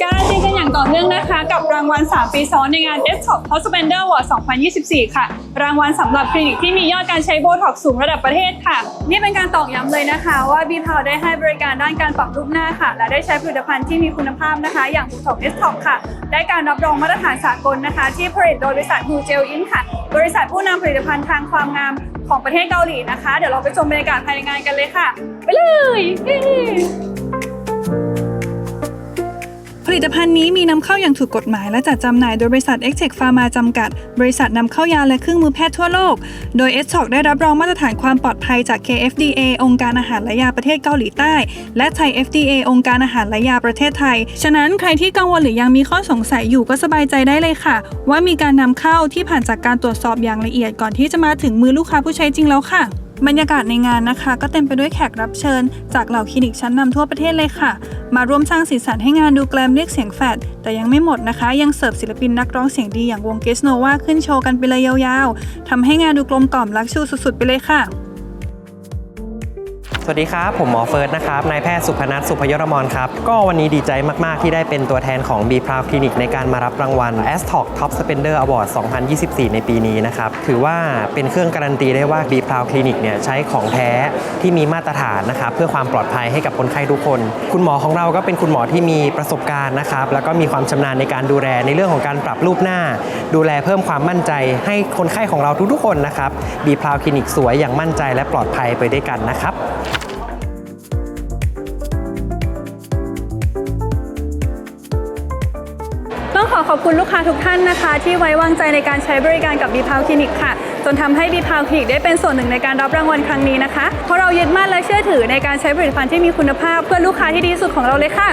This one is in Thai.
อย่างต่อเนื่องนะคะ กับรางวัล 3 ปีซ้อนในงาน Desktop h o Spender Award 2024 ค่ะ รางวัลสำหรับคลินิกที่มียอดการใช้โบท็อกสูงระดับประเทศค่ะ นี่เป็นการตอกย้ำเลยนะคะ ว่า b p o w ได้ให้บริการด้านการปรับรูปหน้าค่ะ และได้ใช้ผลิตภัณฑ์ที่มีคุณภาพนะคะ อย่าง Botox Desktop ค่ะ ได้การรับรองมาตรฐานสากลนะคะ ที่ผลิตโดยบริษัท Hu Gel Inc. ค่ะ บริษัทผู้นำผลิตภัณฑ์ทางความงามของประเทศเกาหลีนะคะ เดี๋ยวเราไปชมบรรยากาศภายในงานกันเลยค่ะ ไปเลย ลิตภัณฑ์นี้มีนำเข้าอย่างถูกกฎหมาย และจัดจำหน่ายโดยบริษัท x t e c Pharma จำกัด บริษัทนำเข้ายาและเครื่องมือแพทย์ทั่วโลก โดย s t o c ได้รับรองมาตรฐานความปลอดภัยจาก KFDA องค์การอาหารและยาประเทศเกาหลีใต้ และไทย FDA องค์การอาหารและยาประเทศไทย ฉะนั้นใครที่กังวลหรือยังมีข้อสงสัยอยู่ก็สบายใจได้เลยค่ะ ว่ามีการนำเข้าที่ผ่านจากการตรวจสอบอย่างละเอียดก่อนที่จะมาถึงมือลูกค้าผู้ใช้จริงแล้วค่ะ บรรยากาศในงานนะคะ ก็เต็มไปด้วยแขกรับเชิญ จากเหล่าคลินิกชั้นนำทั่วประเทศเลยค่ะ มาร่วมสร้างสีสันให้งานดูแกลมเรียกเสียงแฟดแต่ยังไม่หมดนะคะ ยังเสิร์ฟศิลปินนักร้องเสียงดีอย่างวงเกสโนวาขึ้นโชว์กันไปเลยยาวๆทำให้งานดูกลมกล่อมลักชูสุดๆไปเลยค่ะ วัสดีครับ ผมหมอเฟิร์สนะครับ นายแพทย์สุพนัทสุพยรมรครับ ก็วันนี้ดีใจมาก ๆ ที่ได้เป็นตัวแทนของ B p r o u d Clinic ในการมารับรางวัล a s t o c Top Spender Award 2024 ในปีนี้นะครับ ถือว่าเป็นเครื่องการันตีได้ว่า B p r o u d Clinic เนี่ยใช้ของแท้ที่มีมาตรฐานนะครับ เพื่อความปลอดภัยให้กับคนไข้ทุกคน คุณหมอของเราก็เป็นคุณหมอที่มีประสบการณ์นะครับ แล้วก็มีความชำนาญในการดูแลในเรื่องของการปรับรูปหน้า ดูแลเพิ่มความมั่นใจ ให้คนไข้ของเราทุกๆคนนะครับ B p r o u d Clinic สวยอย่างมั่นใจและปลอดภัยไปด้วยกันนะครับ ต้องขอขอบคุณลูกค้าทุกท่านนะคะ ที่ไว้วางใจในการใช้บริการกับ b ีพาวคลินิกค่ะ จนทำให้ b ีพาวคลินิกได้เป็นส่วนหนึ่งในการรับรางวัลครั้งนี้นะคะ เพราะเรายึดมั่นและเชื่อถือในการใช้ผลิตภัณฑ์ที่มีคุณภาพเพื่อลูกค้าที่ดีที่สุดของเราเลยค่ะ